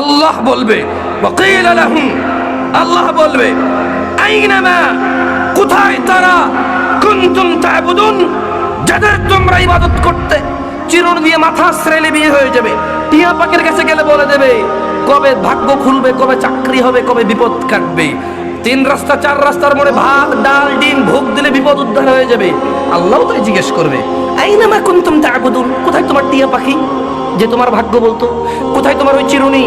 আল্লাহ বলবে আল্লাহ বলবে কোথায় তারা? কুনতুম তা'বুদুন যাদের তোমরা ইবাদত করতে চিরুন দিয়ে মাথা শ্রেলে বিয়ে হয়ে যাবে। টিয়া পাখির কাছে গেলে বলে দেবে, কবে ভাগ্য খুলবে, কবে চাকরি হবে, কবে বিপদ কাটবে। তিন রাস্তা, চার রাস্তার মোড়ে ভাত ডাল, ডিম, ভোগ দিলে বিপদ উদ্ধার হয়ে যাবে। আল্লাহ তাই জিজ্ঞেস করবে আইনামা কুনতুম তা'বুদুন কোথায় তোমার টিয়া পাখি? যে তোমার ভাগ্য বলতো, কোথায় তোমার ওই চিরুনি?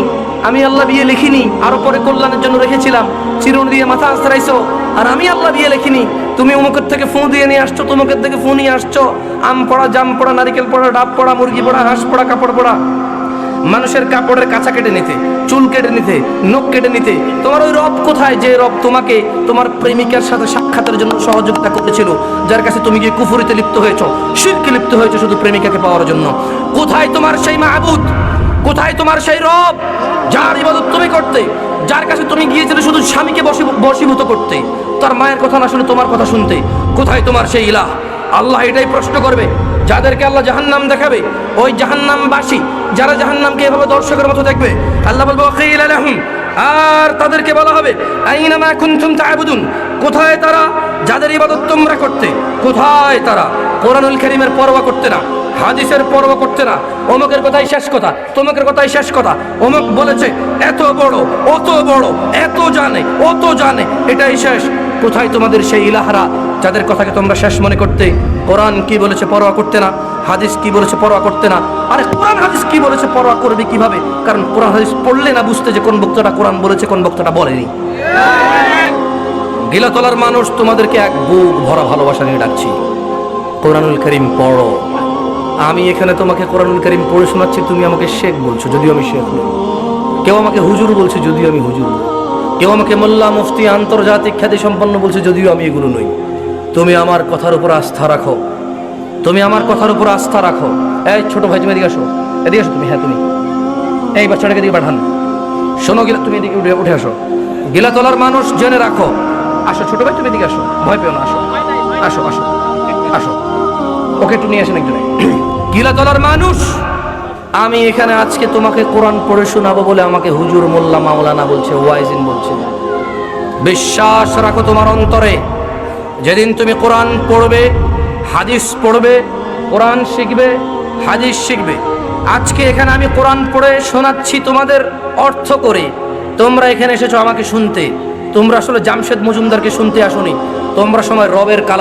আমি আল্লাহ বিয়ে লিখিনি, আরও পরে কল্যাণের জন্য রেখেছিলাম। চিরুন দিয়ে মাথা আশ্রাইছো, আর আমি আল্লাহ বিয়ে লিখিনি। তুমি অমুকের থেকে ফু দিয়ে নিয়ে আসছো, তমুকের থেকে ফু নিয়ে আসছো। আম পড়া, জাম পড়া, নারিকেল পড়া, ডাব পড়া, মুরগি পড়া, হাঁস পড়া, কাপড় পড়া। মানুষের কাপড়ের কাঁচা কেটে নিতে, চুল কেটে নিতে, নখ কেটে নিতে, তোমার ওই রব কোথায়? যে রব তোমাকে তোমার প্রেমিকার সাথে সাক্ষাতের জন্য সহযোগিতা করেছিল যার কাছে তুমি গিয়ে কুফুরিতে লিপ্ত হয়েছো, শিরকে লিপ্ত হয়েছো শুধু প্রেমিকাকে পাওয়ার জন্য। কোথায় তোমার সেই মাহবুদ? কোথায় তোমার সেই রব? যার ইবাদত তুমি করতে যার কাছে তুমি গিয়েছিলে শুধু স্বামীকে বশী- বসীভূত করতে তার মায়ের কথা না শুনে তোমার কথা শুনতে কোথায় তোমার সেই ইলাহ? আল্লাহ এটাই প্রশ্ন করবে যাদেরকে আল্লাহ জাহান্নাম দেখাবে ওই জাহান্নামবাসী যারা জাহান্নামকে এভাবে দর্শকের মতো দেখবে আল্লাহ বলব "ওয়াকিল লাহুম", আর তাদেরকে বলা হবে আইনামা কুনতুম তা'বুদুন কোথায় তারা? যাদের ইবাদত তোমরা করতে কোথায় তারা? কোরআনুল কারীমের পরোয়া করতে না। হাদিসের পরোয়া করতে না। অমুকের কথাই শেষ কথা, তোমাকের কথাই শেষ কথা। অমুক বলেছে, এত বড়, অত বড়, এত জানে, অত জানে, এটাই শেষ। কোথায় তোমাদের সেই ইলাহারা যাদের কথাকে তোমরা শেষ মনে করতে? কোরআন কি বলেছে পরোয়া করতে না? হাদিস কি বলেছে পরোয়া করতে না? আরে কোরআন হাদিস কি বলেছে পরোয়া করবে কীভাবে? কারণ কোরআন হাদিস পড়লে না বুঝতে যে কোন বক্তাটা কোরআন বলেছে, কোন বক্তাটা বলেনি। গিলাতলার মানুষ, তোমাদেরকে এক বুক ভরা ভালোবাসা নিয়ে ডাকছি। কোরআনুল করিম পড়ো। আমি এখানে তোমাকে কোরআনুল করিম পড়ে শোনাচ্ছি, তুমি আমাকে শেখ বলছো, যদিও আমি শেখ নই। কেউ আমাকে হুজুর বলছে, যদিও আমি হুজুর কেউ আমাকে মোল্লা মুফতি আন্তর্জাতিক খ্যাতি সম্পন্ন বলছে, যদিও আমি এগুলো নই। তুমি আমার কথার উপর আস্থা রাখো। তুমি আমার কথার উপর আস্থা রাখো। এই ছোট ভাই, তুমি এদিকে আসো। এদিকে আসো তুমি হ্যাঁ তুমি। এই বাচ্চাটাকে এদিকে পাঠান। শোনো গিলা, তুমি এদিকে উঠে উঠে আসো। গিলাতলার মানুষ জেনে রাখো। আসো, ছোট ভাই, তুমি এদিকে আসো। ভয় পেও না, আসো। আসো আসো। আসো। ওকে একটু নিয়ে আসেন একজনে গিলাতলার মানুষ, আমি এখানে আজকে তোমাকে কোরআন পড়ে শোনাবো বলে আমাকে হুজুর মোল্লা মাওলানা বলছে, ওয়াইজিন বলছে। বিশ্বাস রাখো তোমার অন্তরে, যেদিন তুমি কোরআন পড়বে, হাদিস পড়বে, কোরআন শিখবে, হাদিস শিখবে। আজকে এখানে আমি কোরআন পড়ে শোনাচ্ছি তোমাদের অর্থ করে। তোমরা এখানে এসেছ আমাকে শুনতে। তোমরা আসলে জামশেদ মজুমদারকে শুনতে আসোনি। তোমরা সময় রবের কালাম